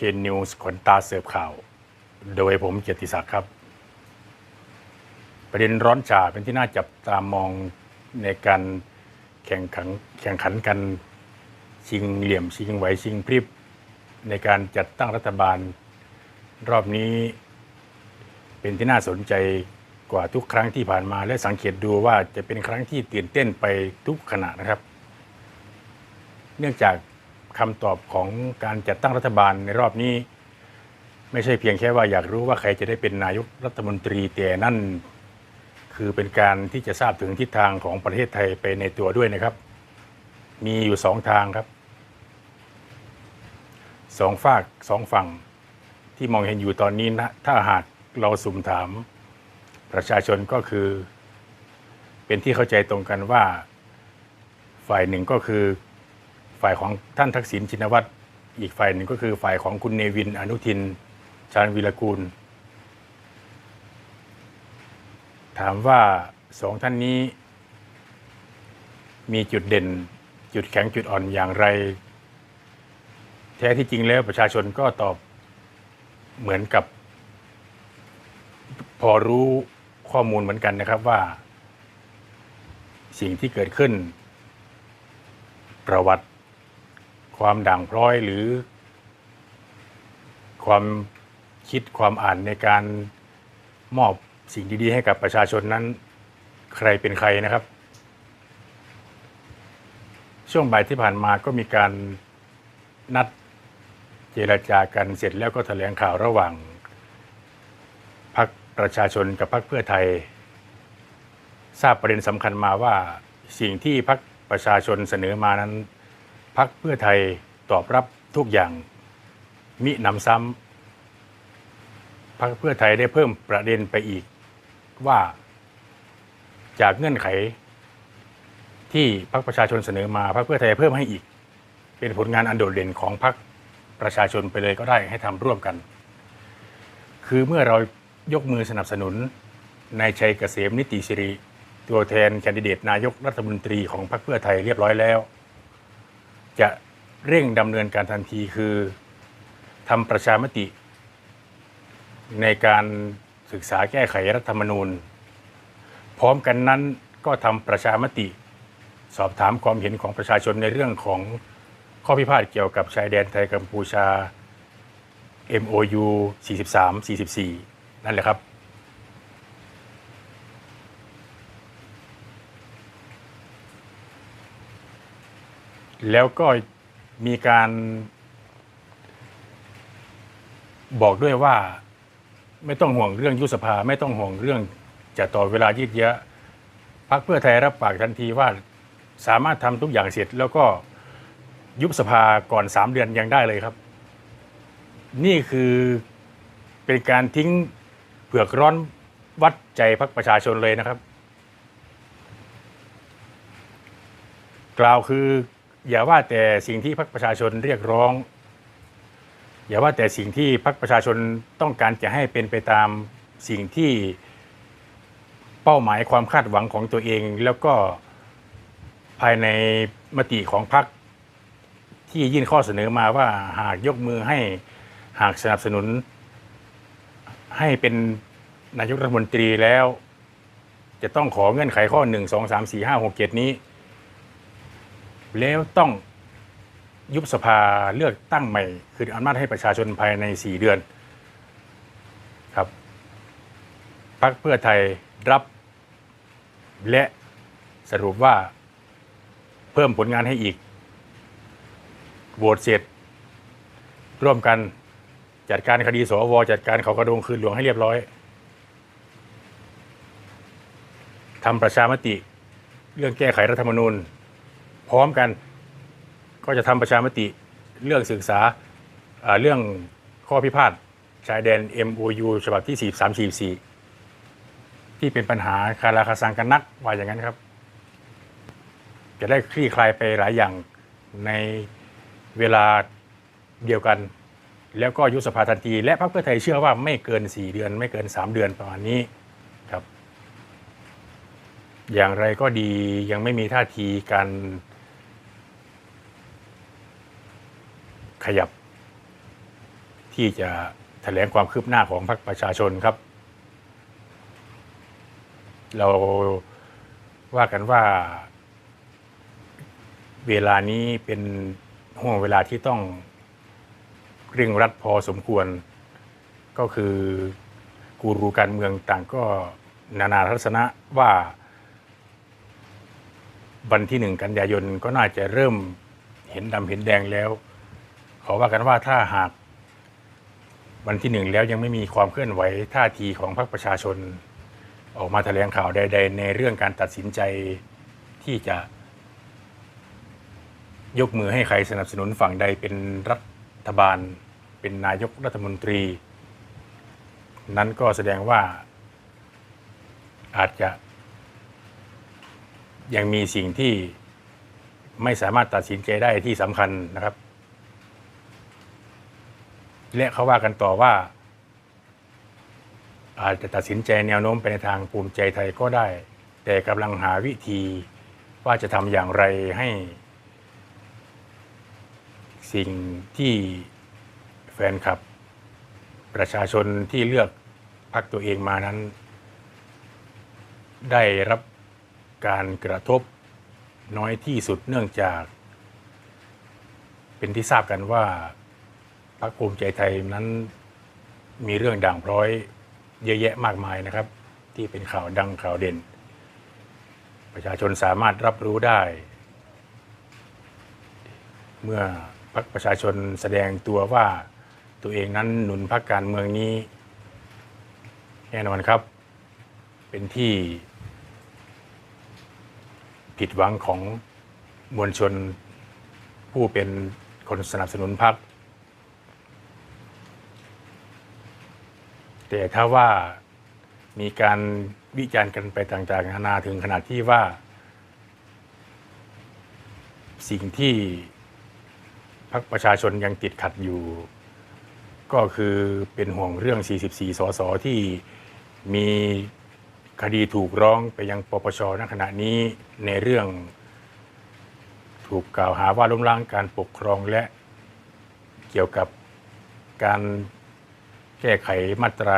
คนนิวส์ขนตาเสิร์ฟข่าว โดยผมเกียรติศักดิ์ครับ ประเด็นร้อนฉาเป็นที่น่าจับตามองในการแข่งขันแข่งขันกันชิงเหลี่ยมชิงไหวชิงพริบ ในการจัดตั้งรัฐบาล รอบนี้เป็นที่น่าสนใจกว่าทุกครั้งที่ผ่านมา และสังเกตดูว่าจะเป็นครั้งที่ตื่นเต้นไปทุกขณะนะครับ เนื่องจาก คำตอบของการจัดตั้งรัฐบาลในรอบนี้ ไม่ใช่เพียงแค่ว่าอยากรู้ว่าใครจะได้เป็นนายกรัฐมนตรีแต่นั่น คือเป็นการที่จะทราบถึงทิศทางของประเทศไทยไปในตัวด้วยนะครับ มีอยู่สองทางครับสองฝากสองฝั่งที่มองเห็นอยู่ตอนนี้นะถ้าหากเราสุ่มถาม ประชาชนก็คือ เป็นที่เข้าใจตรงกันว่า ฝ่ายหนึ่งก็คือ ฝ่ายของท่านทักษิณชินวัตรอีกฝ่ายหนึ่งก็คือฝ่ายของคุณเนวินอนุทิน ชาญวิรกูล ถามว่าสองท่านนี้ มีจุดเด่น จุดแข็งจุดอ่อนอย่างไร แท้ที่จริงแล้วประชาชนก็ตอบเหมือนกับ พอรู้ข้อมูลเหมือนกันนะครับว่า สิ่งที่เกิดขึ้น ประวัติ ความด่างพร้อยหรือ ความคิดความอ่านในการมอบสิ่งดีๆ ให้กับประชาชนนั้น ใครเป็นใครนะครับ ช่วงบ่ายที่ผ่านมาก็มีการนัดเจรจากันเสร็จแล้วก็แถลงข่าวระหว่างพรรคประชาชนกับพรรคเพื่อไทย ทราบประเด็นสำคัญมาว่าสิ่งที่พรรคประชาชนเสนอมานั้น พรรคเพื่อไทยตอบรับทุกอย่างมิหนำซ้ำพรรคเพื่อไทยได้เพิ่มประเด็นไปอีกว่าจากเงื่อนไข ที่พรรคประชาชนเสนอมาพรรคเพื่อไทยเพิ่มให้อีก เป็นผลงานอันโดดเด่นของพรรคประชาชนไปเลยก็ได้ให้ทำร่วมกัน คือเมื่อเรายกมือสนับสนุนนายชัยเกษมนิติสิริ ตัวแทนแคนดิเดตนายกรัฐมนตรีของพรรคเพื่อไทยเรียบร้อยแล้ว จะเร่งดำเนินการทันทีคือทำประชามติ ในการศึกษาแก้ไขรัฐธรรมนูญ พร้อมกันนั้นก็ทำประชามติ สอบถามความเห็นของประชาชนในเรื่องของข้อพิพาทเกี่ยวกับชายแดนไทยกัมพูชา MOU 43 44 นั่นแหละครับ แล้วก็มีการบอกด้วยว่าไม่ต้องห่วงเรื่องยุบสภาไม่ต้องห่วงเรื่องจะต่อเวลายืดเยอะพักเพื่อไทยรับปากทันทีว่าสามารถทำทุกอย่างเสร็จ แล้วก็ยุบสภาก่อนสามเดือนยังได้เลยครับ นี่คือเป็นการทิ้งเผือกร้อนวัดใจพักประชาชนเลยนะครับ กล่าวคือ อย่าว่าแต่สิ่งที่พรรคประชาชนเรียกร้อง อย่าว่าแต่สิ่งที่พรรคประชาชนต้องการจะให้เป็นไปตามสิ่งที่เป้าหมายความคาดหวังของตัวเอง แล้วก็ภายในมติของพรรคที่ยื่นข้อเสนอมาว่าหากยกมือให้หากสนับสนุน ให้เป็นนายกรัฐมนตรีแล้ว จะต้องขอเงื่อนไขข้อหนึ่งสองสามสี่ห้าหกเจ็ดนี้ แล้วต้องยุบสภาเลือกตั้งใหม่ คืออำนาจให้ประชาชนภายใน 4 เดือนครับพรรคเพื่อไทยรับและสรุปว่าเพิ่มผลงานให้อีกโหวตเสร็จ ร่วมกันจัดการคดีสวจัดการเขากระโดงคืนหลวงให้เรียบร้อยทำประชามติ เรื่องแก้ไขรัฐธรรมนูญ พร้อมกัน ก็จะทำประชามติเรื่องศึกษาอ่าเรื่องข้อพิพาทชายแดน MOU ฉบับที่ 43 44 ที่เป็นปัญหาคาราคาซังกันนักว่าอย่างนั้นครับ จะได้คลี่คลายไปหลายอย่างในเวลาเดียวกัน แล้วก็ยุบสภาทันที และพรรคเพื่อไทยเชื่อว่าไม่เกิน 4 เดือน ไม่เกิน 3 เดือนประมาณนี้ครับ อย่างไรก็ดียังไม่มีท่าทีการ ขยับ ที่จะแถลงความคืบหน้าของพรรคประชาชนครับ เราว่ากันว่า เวลานี้เป็นห่วงเวลาที่ต้องเร่งรัดพอสมควร ก็คือกูรูการเมืองต่างก็นานาทัศนะว่าวันที่หนึ่งกันยายนก็น่าจะเริ่มเห็นดำเห็นแดงแล้ว ขอว่ากันว่าถ้าหากวันที่หนึ่งแล้วยังไม่มีความเคลื่อนไหวท่าทีของพรรคประชาชน ออกมาแถลงข่าวใด ๆ ในเรื่องการตัดสินใจที่จะ ยกมือให้ใครสนับสนุนฝั่งใดเป็นรัฐบาล เป็นนายกรัฐมนตรี นั้นก็แสดงว่า อาจจะ ยังมีสิ่งที่ไม่สามารถตัดสินใจได้ที่สำคัญนะครับ และเขาว่ากันต่อว่าอาจจะตัดสินใจแนวโน้มไปในทางภูมิใจไทยก็ได้ แต่กำลังหาวิธีว่าจะทำอย่างไรให้ สิ่งที่แฟนคลับ ประชาชนที่เลือกพรรคตัวเองมานั้น ได้รับการกระทบน้อยที่สุดเนื่องจาก เป็นที่ทราบกันว่า พรรคภูมิใจไทยนั้นมีเรื่องด่างพร้อยเยอะแยะมากมายนะครับ ที่เป็นข่าวดังข่าวเด่น ประชาชนสามารถรับรู้ได้ เมื่อพรรคประชาชนแสดงตัวว่าตัวเองนั้นหนุนพรรคการเมืองนี้ แน่นอนครับ เป็นที่ผิดหวังของมวลชนผู้เป็นคนสนับสนุนพรรค แต่ถ้าว่ามีการวิจารณ์กันไปต่างๆนานาถึงขนาดที่ว่า สิ่งที่พรรคประชาชนยังติดขัดอยู่ ก็คือเป็นห่วงเรื่อง 44 สสที่มีคดีถูกร้องไปยังปปชณขณะนี้ในเรื่องถูกกล่าวหาว่าล้มล้างการปกครองและเกี่ยวกับการ แก้ไขมาตรา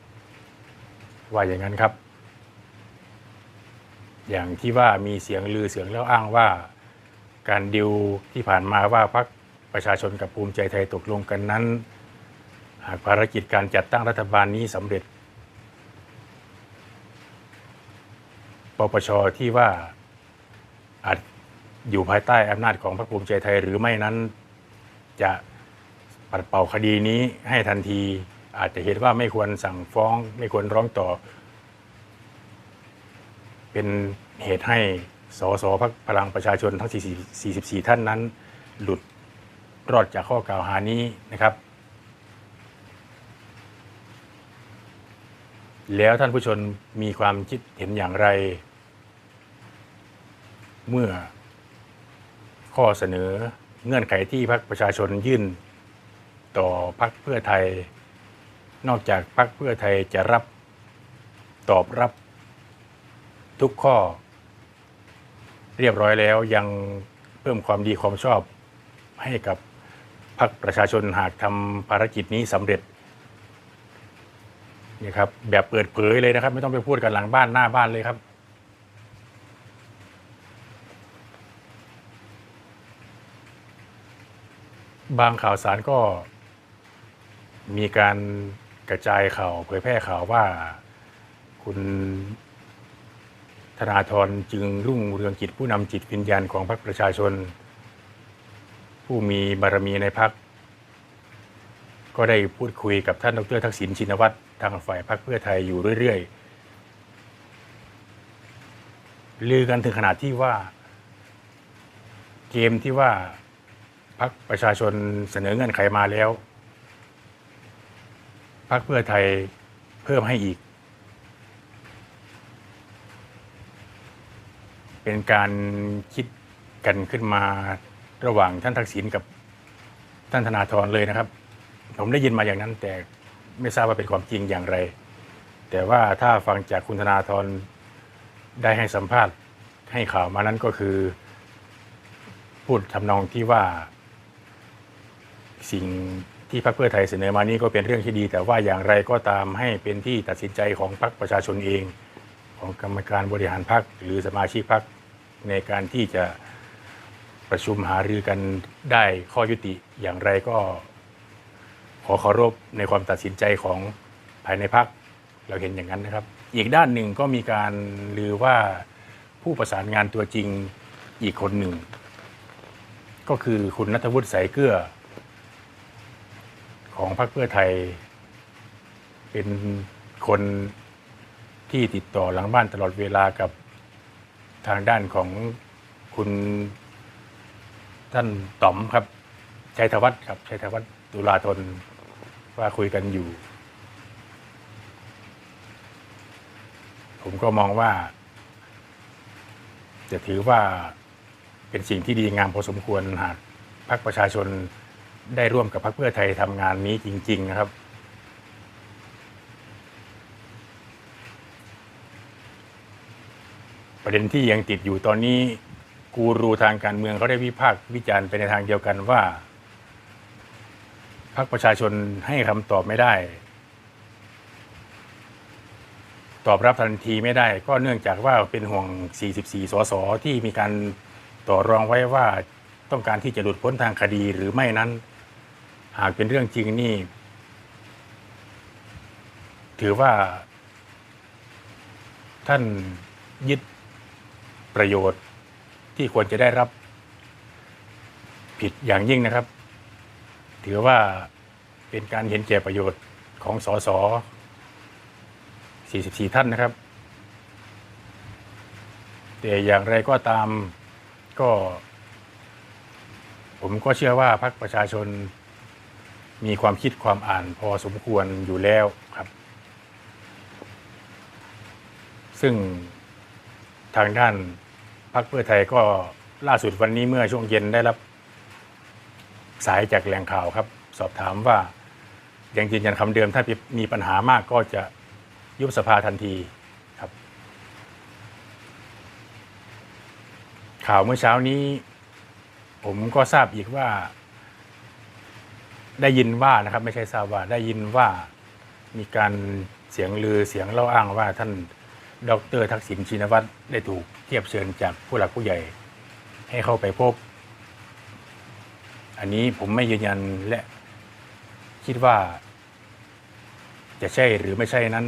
112 ว่าอย่างนั้นครับ อย่างที่ว่ามีเสียงลือเสียงแล้วอ้างว่า การดิวที่ผ่านมาว่าพรรคประชาชนกับภูมิใจไทยตกลงกันนั้น หากภารกิจการจัดตั้งรัฐบาลนี้สำเร็จ ปปชที่ว่าอาจอยู่ภายใต้อำนาจของพรรคภูมิใจไทยหรือไม่นั้นจะ ปัดเป่าคดีนี้ให้ทันที อาจจะเห็นว่าไม่ควรสั่งฟ้อง ไม่ควรร้องต่อ เป็นเหตุให้สสพักพลังประชาชนทั้ง 44 ท่านนั้น หลุดรอดจากข้อกล่าวหานี้นะครับ แล้วท่านผู้ชมมีความคิดเห็นอย่างไร เมื่อข้อเสนอเงื่อนไขที่พรรคประชาชนยื่น ต่อพรรคเพื่อไทย นอกจากพรรคเพื่อไทยจะรับตอบรับทุกข้อ เรียบร้อยแล้วยังเพิ่มความดีความชอบให้กับพรรคประชาชนหากทำภารกิจนี้สำเร็จนี่ครับแบบเปิดเผยเลยนะครับ ไม่ต้องไปพูดกันหลังบ้านหน้าบ้านเลยครับ บางข่าวสารก็ มีการกระจายข่าวเผยแพร่ข่าวว่า คุณธนาธรจึงรุ่งเรืองกิจผู้นำจิตวิญญาณของพรรคประชาชน ผู้มีบารมีในพรรคก็ได้พูดคุยกับท่านดรทักษิณชินวัตรทางฝ่ายพรรคเพื่อไทยอยู่เรื่อยๆลือกันถึงขนาดที่ว่า เกมที่ว่าพรรคประชาชนเสนอเงื่อนไขมาแล้ว รรคเพื่อไทยเพิ่มให้อีก เป็นการคิดกันขึ้นมาระหว่างท่านทักษิณกับท่านธนาธรเลยนะครับ ผมได้ยินมาอย่างนั้นแต่ไม่ทราบว่าเป็นความจริงอย่างไร แต่ว่าถ้าฟังจากคุณธนาธรได้ให้สัมภาษณ์ให้ข่าวมานั้นก็คือ พูดทำนองที่ว่าสิ่ง ที่พรรคเพื่อไทยเสนอมานี้ก็เป็นเรื่องที่ดี แต่ว่าอย่างไรก็ตามให้เป็นที่ตัดสินใจของพรรคประชาชนเอง ของกรรมการบริหารพรรคหรือสมาชิกพรรคในการที่จะประชุมหารือกันได้ข้อยุติอย่างไรก็ ขอเคารพในความตัดสินใจของภายในพักเราเห็นอย่างนั้นนะครับ อีกด้านหนึ่งก็มีการลือว่าผู้ประสานงานตัวจริงอีกคนหนึ่ง ก็คือคุณนัทวุฒิสายเกลือ ของพรรคเพื่อไทย เป็นคนที่ติดต่อหลังบ้านตลอดเวลากับทางด้านของคุณท่านต๋อมครับชัยธวัฒน์ครับชัยธวัฒน์ตุลาธนว่าคุยกันอยู่ ผมก็มองว่า จะถือว่าเป็นสิ่งที่ดีงามพอสมควรหากพรรคประชาชน ได้ร่วมกับพรรคเพื่อไทยทำงานนี้จริง ๆ นะครับ ประเด็นที่ยังติดอยู่ตอนนี้กูรูทางการเมืองเขาได้วิพากษ์วิจารณ์ไปในทางเดียวกันว่าพรรคประชาชนให้คำตอบไม่ได้ ตอบรับทันทีไม่ได้ ก็เนื่องจากว่าเป็นห่วง 44 สส ที่มีการต่อรองไว้ว่าต้องการที่จะหลุดพ้นทางคดีหรือไม่นั้น หากเป็นเรื่องจริงนี่ ถือว่า ท่านยึดประโยชน์ที่ควรจะได้รับ ผิดอย่างยิ่งนะครับ ถือว่าเป็นการเห็นแก่ประโยชน์ของสส44 ท่านนะครับ แต่อย่างไรก็ตามก็ ผมก็เชื่อว่าพรรคประชาชน มีความคิดความอ่านพอสมควรอยู่แล้วครับ ซึ่งทางด้านพรรคเพื่อไทยก็ล่าสุดวันนี้เมื่อช่วงเย็นได้รับ สายจากแหล่งข่าวครับ สอบถามว่ายังยืนยันคำเดิมถ้ามีปัญหามากก็จะยุบสภาทันทีครับ ข่าวเมื่อเช้านี้ ผมก็ทราบอีกว่า ได้ยินว่านะครับไม่ใช่ทราบว่าได้ยินว่ามีการเสียงลือเสียงเล่าอ้างว่าท่านดรทักษิณชินวัตรได้ถูกเทียบเชิญจากผู้หลักผู้ใหญ่ให้เข้าไปพบ อันนี้ผมไม่ยืนยันและคิดว่า จะใช่หรือไม่ใช่นั้น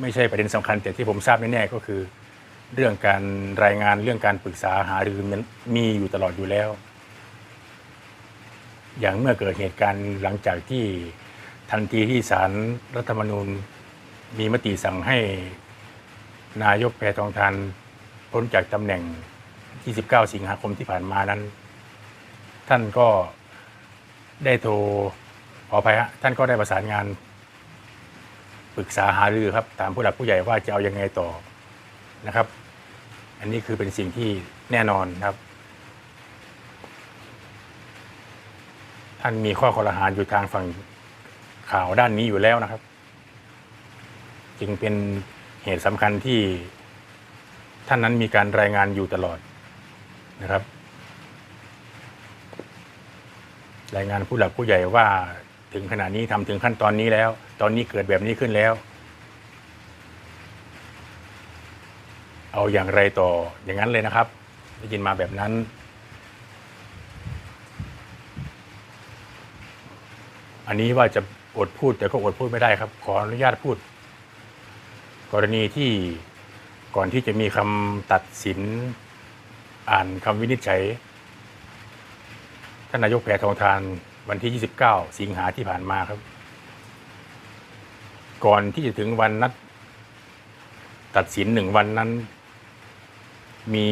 ไม่ใช่ประเด็นสำคัญ แต่ที่ผมทราบแน่ๆก็คือ เรื่องการรายงานเรื่องการปรึกษาหารือมันมีอยู่ตลอดอยู่แล้ว อย่างเมื่อเกิดเหตุการณ์หลังจากที่ทันทีที่ศาลรัฐธรรมนูญมีมติสั่งให้นายกแพทองทานพ้นจากตำแหน่ง 29 สิงหาคมที่ผ่านมานั้น ท่านก็ได้โทรขออภัยฮะท่านก็ได้ประสานงานปรึกษาหารือครับตามผู้หลักผู้ใหญ่ว่าจะเอายังไงต่อนะครับ อันนี้คือเป็นสิ่งที่แน่นอนครับ ท่านมีข้อคอรหาอยู่ทางฝั่งข่าวด้านนี้อยู่แล้วนะครับ จึงเป็นเหตุสำคัญที่ท่านนั้นมีการรายงานอยู่ตลอดนะครับ รายงานผู้หลักผู้ใหญ่ว่าถึงขณะนี้ทำถึงขั้นตอนนี้แล้ว ตอนนี้เกิดแบบนี้ขึ้นแล้ว เอาอย่างไรต่ออย่างนั้นเลยนะครับ ได้ยินมาแบบนั้น อันนี้ว่าจะอดพูดแต่ก็อดพูดไม่ได้ครับ ขออนุญาตพูด กรณีที่ก่อนที่จะมีคำตัดสินอ่านคำวินิจฉัยท่านนายกแพทองทานวันที่ 29 สิงหาที่ผ่านมาครับ ก่อนที่จะถึงวันนัดตัดสินหนึ่งวันนั้น มี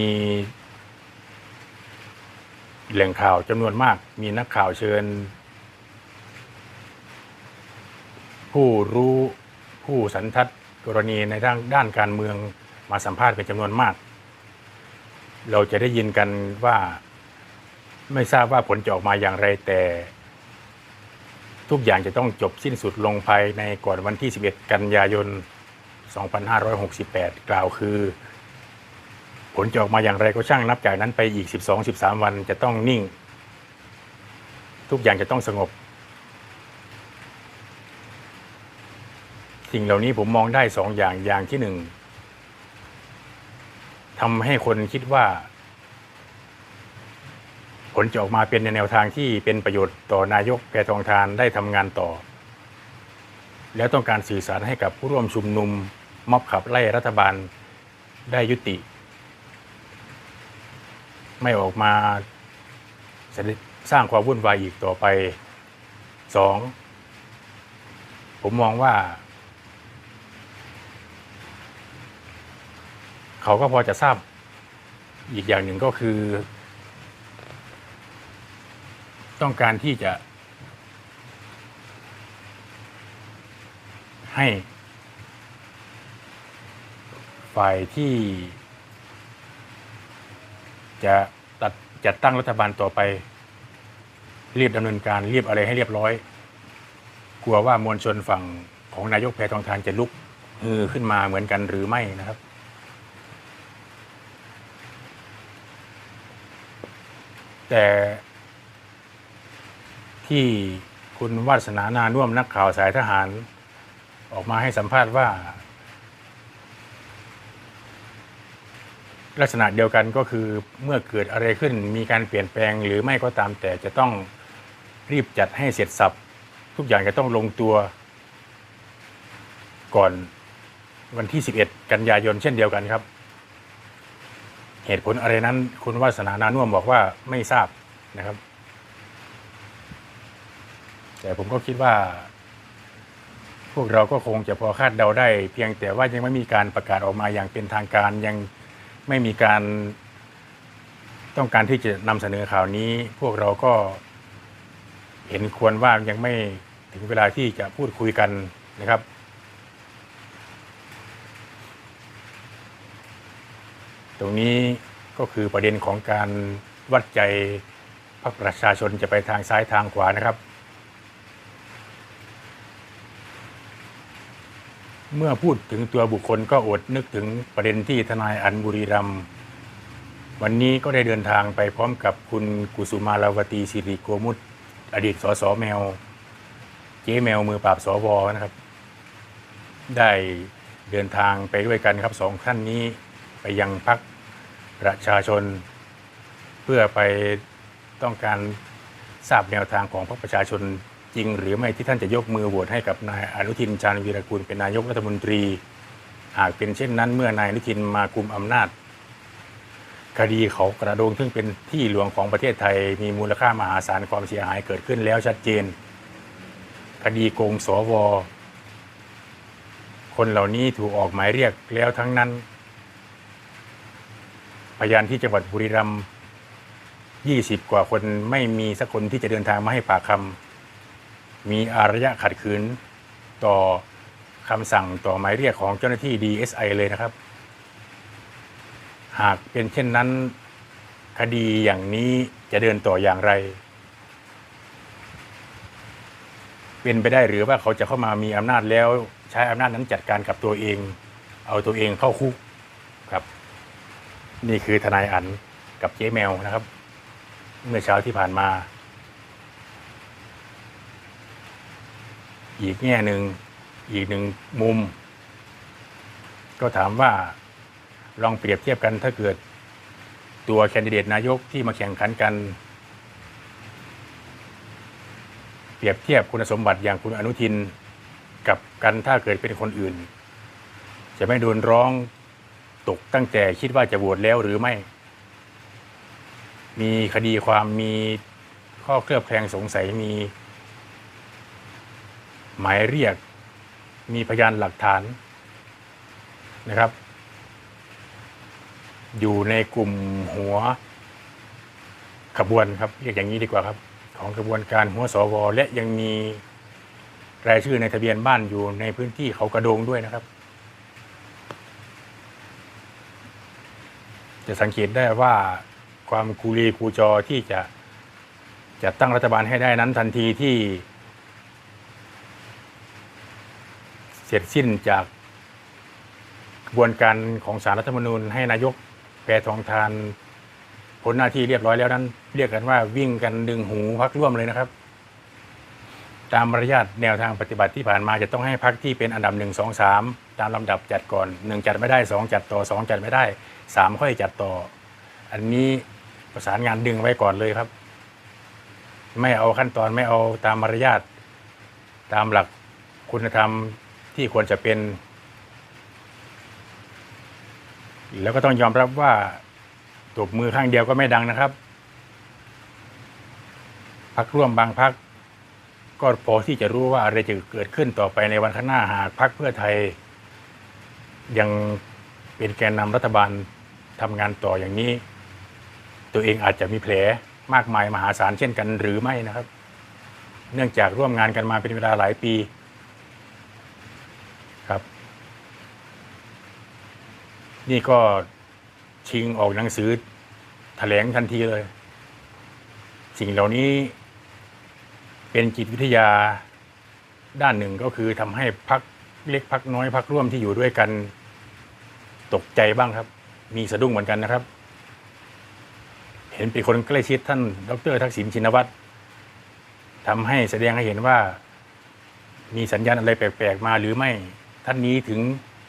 แหล่งข่าวจำนวนมาก มีนักข่าวเชิญ ผู้รู้ผู้สันทัดกรณีในด้านด้านการเมืองมาสัมภาษณ์เป็นจำนวนมาก เราจะได้ยินกันว่าไม่ทราบว่าผลจะออกมาอย่างไรแต่ ทุกอย่างจะต้องจบสิ้นสุดลงภายในก่อนวันที่ 11 กันยายน 2568 กล่าวคือ ผลจะออกมาอย่างไรก็ช่างนับจากนั้นไปอีก 12-13 วันจะต้องนิ่ง ทุกอย่างจะต้องสงบ สิ่งเหล่านี้ผมมองได้สองอย่างอย่างที่หนึ่งทำให้คนคิดว่า ผลจะออกมาเป็นในแนวทางที่เป็นประโยชน์ต่อนายกแพทองทานได้ทำงานต่อ แล้วต้องการสื่อสารให้กับผู้ร่วมชุมนุมม็อบขับไล่รัฐบาลได้ยุติ ไม่ออกมาสร้างความวุ่นวายอีกต่อไปสองผมมองว่า เขาก็พอจะทราบ อีกอย่างหนึ่งก็คือ ต้องการที่จะ ให้ฝ่ายที่จะตัดจัดตั้งรัฐบาลต่อไป รีบดำเนินการรีบอะไรให้เรียบร้อย กลัวว่ามวลชนฝั่งของนายกแพทองทานจะลุกฮือขึ้นมาเหมือนกันหรือไม่นะครับ แต่ที่คุณวาสนานานุ่วมนักข่าวสายทหาร ออกมาให้สัมภาษณ์ว่า ลักษณะเดียวกันก็คือเมื่อเกิดอะไรขึ้นมีการเปลี่ยนแปลงหรือไม่ก็ตามแต่จะต้องรีบจัดให้เสร็จสับ ทุกอย่างจะต้องลงตัวก่อนวันที่ 11 กันยายนเช่นเดียวกันครับ เหตุผลอะไรนั้น คุณวาสนานานุ่วมบอกว่าไม่ทราบนะครับ แต่ผมก็คิดว่า พวกเราก็คงจะพอคาดเดาได้ เพียงแต่ว่ายังไม่มีการประกาศออกมาอย่างเป็นทางการยังไม่มีการต้องการที่จะนำเสนอข่าวนี้ พวกเราก็เห็นควรว่ายังไม่ถึงเวลาที่จะพูดคุยกันนะครับ ตรงนี้ก็คือประเด็นของการวัดใจพรรคประชาชนจะไปทางซ้ายทางขวานะครับ เมื่อพูดถึงตัวบุคคลก็อดนึกถึงประเด็นที่ทนายอันบุรีรัมวันนี้ก็ได้เดินทางไปพร้อมกับคุณกุสุมาลาวตีสิริโกมุตอดีตสสแมว เจ๊แมวมือปราบสวนะครับ ได้เดินทางไปด้วยกันครับสองท่านนี้ไปยังพัก ประชาชน เพื่อไปต้องการทราบแนวทางของพรรคประชาชนจริง หรือไม่ที่ท่านจะยกมือโหวตให้กับนายอนุทินชาญวีรกูลเป็นนายกรัฐมนตรี หากเป็นเช่นนั้น เมื่อนายอนุทินมากุมอำนาจคดีเขากระโดงซึ่งเป็นที่หลวงของประเทศไทย มีมูลค่ามหาศาลความเสียหายเกิดขึ้นแล้วชัดเจน คดีโกงสวคนเหล่านี้ถูกออกหมายเรียกแล้วทั้งนั้น พยานที่จังหวัดบุรีรัมย์20กว่าคนไม่มีสักคนที่จะเดินทางมาให้ปากคำมีอารยะขัดขืน ต่อคำสั่งต่อหมายเรียกของเจ้าหน้าที่ DSI เลยนะครับ หากเป็นเช่นนั้น คดีอย่างนี้จะเดินต่ออย่างไร เป็นไปได้หรือว่าเขาจะเข้ามามีอำนาจแล้ว ใช้อำนาจนั้นจัดการกับตัวเอง เอาตัวเองเข้าคุก นี่คือทนายอันกับเจ๊แมวนะครับ เมื่อเช้าที่ผ่านมา อีกแง่หนึ่งอีกหนึ่งมุม ก็ถามว่าลองเปรียบเทียบกันถ้าเกิดตัวแคนดิเดตนายกที่มาแข่งขันกัน เปรียบเทียบคุณสมบัติอย่างคุณอนุทินกับกันถ้าเกิดเป็นคนอื่น จะไม่โดนร้อง ตกตั้งแต่คิดว่าจะโหวตแล้วหรือไม่ มีคดีความมีข้อเคลือบแคลงสงสัยมี หมายเรียก มีพยานหลักฐานนะครับ อยู่ในกลุ่มหัวขบวนครับเรียกอย่างนี้ดีกว่าครับ ของกระบวนการหัวสวและยังมีรายชื่อในทะเบียนบ้านอยู่ในพื้นที่เขากระโดงด้วยนะครับ จะสังเกตได้ว่าความกูรีกูจอที่จะจะตั้งรัฐบาลให้ได้นั้นทันทีที่ เสร็จสิ้นจากกระบวนการของสารรัฐธรรมนูญให้นายกแพทองทานพ้นหน้าที่เรียบร้อยแล้วนั้น เรียกกันว่าวิ่งกันดึงหูพักร่วมเลยนะครับ ตามมารยาทแนวทางปฏิบัติที่ผ่านมาจะต้องให้พักที่เป็นอันดับหนึ่งสองสามตามลำดับจัดก่อนหนึ่งจัดไม่ได้สองจัดต่อสองจัดไม่ได้สามค่อยจัดต่อ อันนี้ประสานงานดึงไว้ก่อนเลยครับ ไม่เอาขั้นตอนไม่เอาตามมารยาทตามหลักคุณธรรมที่ควรจะเป็น แล้วก็ต้องยอมรับว่าตบมือข้างเดียวก็ไม่ดังนะครับพักร่วมบางพัก ก็พอที่จะรู้ว่าอะไรจะเกิดขึ้นต่อไปในวันข้างหน้าหากพักเพื่อไทย ยังเป็นแกนนำรัฐบาลทำงานต่ออย่างนี้ ตัวเองอาจจะมีแผลมากมายมหาศาลเช่นกันหรือไม่นะครับ เนื่องจากร่วมงานกันมาเป็นเวลาหลายปีครับ นี่ก็ชิงออกหนังสือแถลงทันทีเลย สิ่งเหล่านี้ เป็นจิตวิทยาด้านหนึ่งก็คือทำให้พักเล็กพักน้อยพักร่วมที่อยู่ด้วยกัน ตกใจบ้างครับ มีสะดุ้งเหมือนกันนะครับ เห็นเป็นคนใกล้ชิดท่าน ดรทักษิณชินวัตรทำให้แสดงให้เห็นว่า มีสัญญาณอะไรแปลกๆมาหรือไม่ท่านนี้ถึง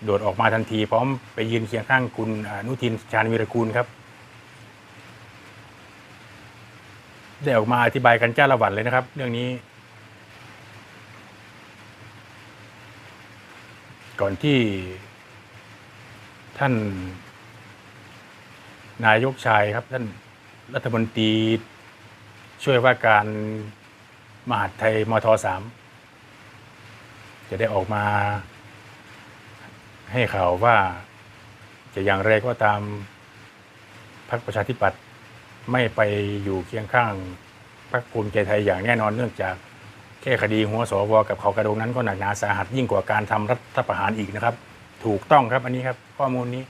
โดดออกมาทันที พร้อมไปยืนเคียงข้างคุณอนุทินชาญวิรกูลครับ ได้ออกมาอธิบายกันจ้าละวันเลยนะครับ เรื่องนี้ ก่อนที่ ท่าน นายกชายครับ ท่านรัฐมนตรีช่วยว่าการมหาดไทยมทสามจะได้ออกมา ให้ข่าวว่าจะอย่างไรก็ตามพรรคประชาธิปัตย์ ไม่ไปอยู่เคียงข้างพรรคภูมิใจไทยอย่างแน่นอนเนื่องจากแค่คดีหัวสวกับเขากระโดงนั้นก็หนักหนาสาหัสยิ่งกว่าการทำรัฐประหารอีกนะครับ ถูกต้องครับอันนี้ครับ ข้อมูลนี้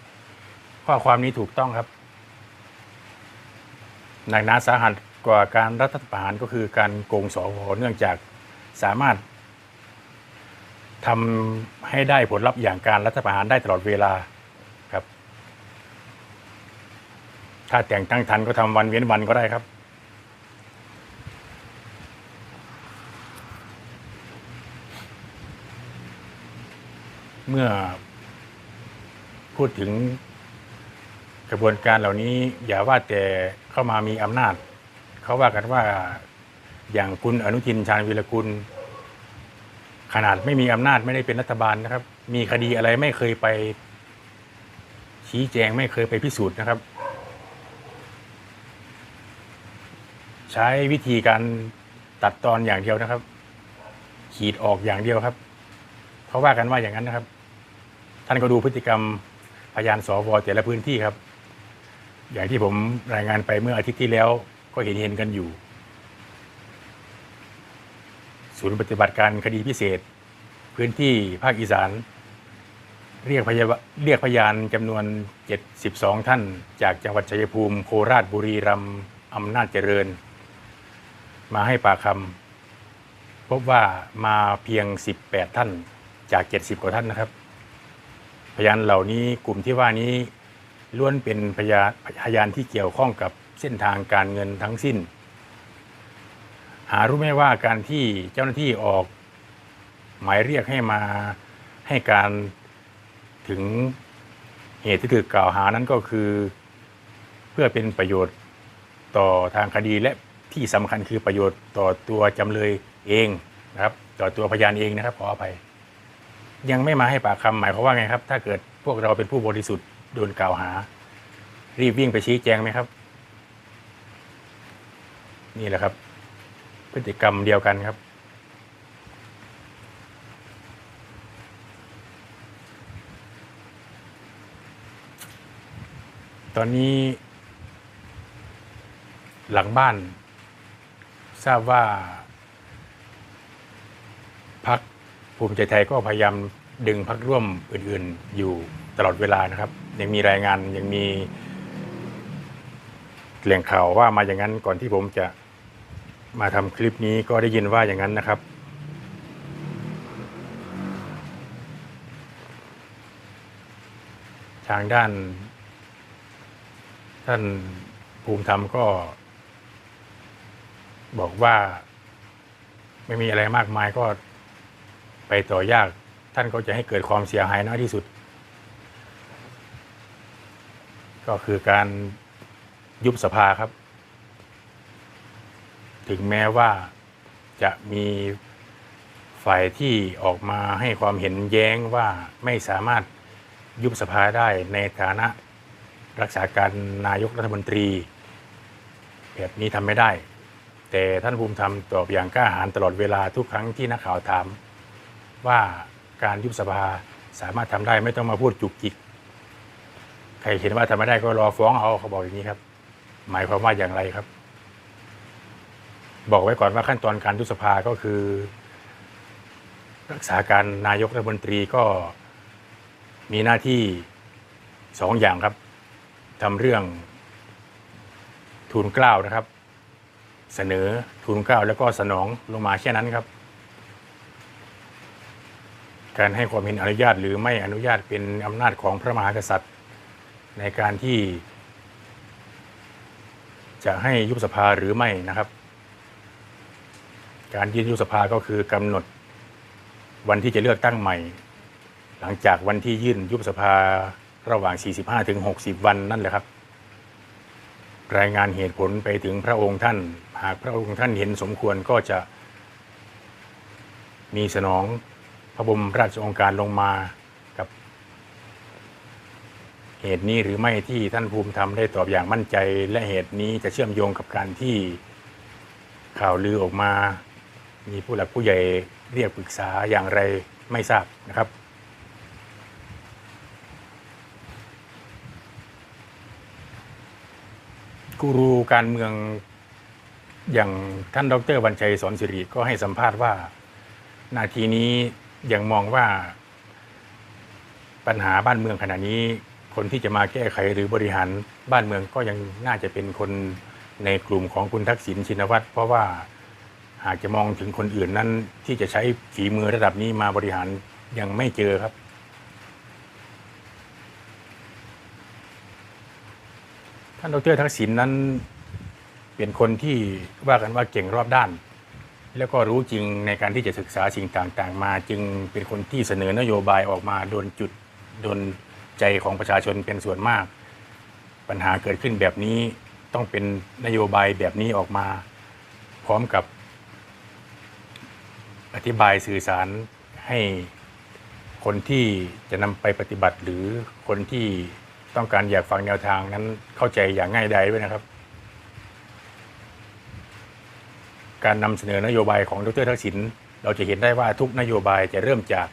ข้อความนี้ถูกต้องครับหนักหนาสาหัสกว่าการรัฐประหารก็คือการโกงสวเนื่องจากสามารถทำให้ได้ผลลัพธ์อย่างการรัฐประหารได้ตลอดเวลาครับ ถ้าแต่งตั้งทันก็ทำวันเว้นวันก็ได้ครับเมื่อพูดถึงกระบวนการเหล่านี้ อย่าว่าแต่เข้ามามีอำนาจ เขาว่ากันว่าอย่างคุณอนุทินชาญวีรกุล ขนาดไม่มีอำนาจไม่ได้เป็นรัฐบาลนะครับ มีคดีอะไรไม่เคยไปชี้แจงไม่เคยไปพิสูจน์นะครับ ใช้วิธีการตัดตอนอย่างเดียวนะครับ ขีดออกอย่างเดียวครับเขาว่ากันว่าอย่างนั้นนะครับ ท่านก็ดูพฤติกรรมพยานสวแต่ละพื้นที่ครับ อย่างที่ผมรายงานไปเมื่ออาทิตย์ที่แล้วก็เห็นเห็นกันอยู่ ศูนย์ปฏิบัติการคดีพิเศษ พื้นที่ภาคอีสาน เรียกพยาเรียกพยานจำนวน 72 ท่าน จากจังหวัดชัยภูมิ โคราชบุรีรัมย์อำนาจเจริญ มาให้ปากคำพบว่ามาเพียง 18 ท่านจาก 70 กว่าท่านนะครับ พยานเหล่านี้กลุ่มที่ว่านี้ล้วนเป็นพยานพยานที่เกี่ยวข้องกับเส้นทางการเงินทั้งสิ้น หารู้ไหมว่าการที่เจ้าหน้าที่ออกหมายเรียกให้มาให้การถึงเหตุที่ถูกกล่าวหานั้นก็คือ เพื่อเป็นประโยชน์ต่อทางคดีและ ที่สำคัญคือประโยชน์ต่อตัวจำเลยเองนะครับต่อตัวพยานเองนะครับขออภัย ยังไม่มาให้ปากคำหมายความว่าไงครับ ถ้าเกิดพวกเราเป็นผู้บริสุทธิ์โดนกล่าวหา รีบวิ่งไปชี้แจงไหมครับ นี่แหละครับ พฤติกรรมเดียวกันครับตอนนี้หลังบ้าน ทราบว่าพักภูมิใจไทยก็พยายามดึงพักร่วมอื่นๆอยู่ตลอดเวลานะครับ ยังมีรายงานยังมีแหล่งข่าวว่ามาอย่างนั้นก่อนที่ผมจะมาทำคลิปนี้ก็ได้ยินว่าอย่างนั้นนะครับ ทางด้าน ท่านภูมิธรรมก็ บอกว่า ไม่มีอะไรมากมายก็ไปต่อยาก ท่านก็จะให้เกิดความเสียหายน้อยที่สุด ก็คือการยุบสภาครับ ถึงแม้ว่าจะมีฝ่ายที่ออกมาให้ความเห็นแย้งว่าไม่สามารถยุบสภาได้ในฐานะรักษาการนายกรัฐมนตรี แบบนี้ทำไม่ได้ แต่ท่านภูมิธรรมตอบอย่างกล้าหาญตลอดเวลาทุกครั้งที่นักข่าวถามว่าการยุบสภาสามารถทำได้ไม่ต้องมาพูดจุกจิก ใครเห็นว่าทำไม่ได้ก็รอฟ้องเอาเขาบอกอย่างนี้ครับ หมายความว่าอย่างไรครับ บอกไว้ก่อนว่าขั้นตอนการยุบสภาก็คือ รักษาการนายกรัฐมนตรีก็มีหน้าที่สองอย่างครับทำเรื่องทูลเกล้านะครับ เสนอทูลเก้าแล้วก็สนองลงมาแค่นั้นครับ การให้ความเห็นอนุญาตหรือไม่อนุญาตเป็นอำนาจของพระมหากษัตริย์ ในการที่ จะให้ยุบสภาหรือไม่นะครับ การยื่นยุบสภาก็คือกำหนดวันที่จะเลือกตั้งใหม่ หลังจากวันที่ยื่นยุบสภาระหว่าง 45ถึง60 วันนั่นแหละครับ รายงานเหตุผลไปถึงพระองค์ท่าน หากพระองค์ท่านเห็นสมควรก็จะมีสนองพระบรมราชองการลงมากับ เหตุนี้หรือไม่ที่ท่านภูมิธรรมได้ตอบอย่างมั่นใจ และเหตุนี้จะเชื่อมโยงกับการที่ข่าวลือออกมา มีผู้หลักผู้ใหญ่เรียกปรึกษาอย่างไรไม่ทราบนะครับ กูรูการเมืองอย่างท่านดรวันชัยสอนสิริก็ให้สัมภาษณ์ว่า นาทีนี้ยังมองว่าปัญหาบ้านเมืองขณะนี้ คนที่จะมาแก้ไขหรือบริหารบ้านเมืองก็ยังน่าจะเป็นคนในกลุ่มของคุณทักษิณชินวัตรเพราะว่าหากจะมองถึงคนอื่นนั้นที่จะใช้ฝีมือระดับนี้มาบริหารยังไม่เจอครับ ท่านดรทักษิณนั้นเป็นคนที่ว่ากันว่าเก่งรอบด้าน แล้วก็รู้จริงในการที่จะศึกษาสิ่งต่างๆ มา จึงเป็นคนที่เสนอนโยบายออกมาโดนจุดโดนใจของประชาชนเป็นส่วนมาก ปัญหาเกิดขึ้นแบบนี้ต้องเป็นนโยบายแบบนี้ออกมา พร้อมกับ อธิบายสื่อสารให้คนที่จะนำไปปฏิบัติหรือคนที่ ต้องการอยากฟังแนวทางนั้นเข้าใจอย่างง่ายดายด้วยนะครับ การนำเสนอนโยบายของดรทักษิณเราจะเห็นได้ว่าทุกนโยบายจะเริ่มจาก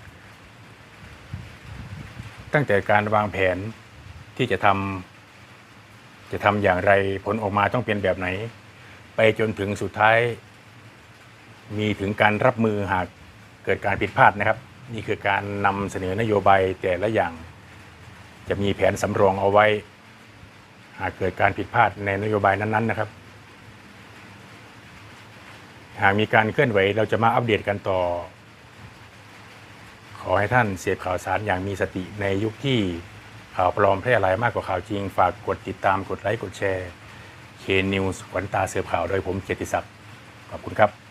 ตั้งแต่การวางแผนที่จะทำจะทำอย่างไรผลออกมาต้องเป็นแบบไหน ไปจนถึงสุดท้าย มีถึงการรับมือหากเกิดการผิดพลาดนะครับ นี่คือการนำเสนอนโยบายแต่ละอย่าง จะมีแผนสำรองเอาไว้ หากเกิดการผิดพลาดในนโยบายนั้นๆนะครับ หากมีการเคลื่อนไหวเราจะมาอัปเดตกันต่อ ขอให้ท่านเสพข่าวสารอย่างมีสติในยุคที่ข่าวปลอมแพร่หลายมากกว่าข่าวจริง ฝากกดติดตามกดไลค์กดแชร์ K News ขวัญตาเสืบข่าวโดยผมเกียรติศักดิ์ขอบคุณครับ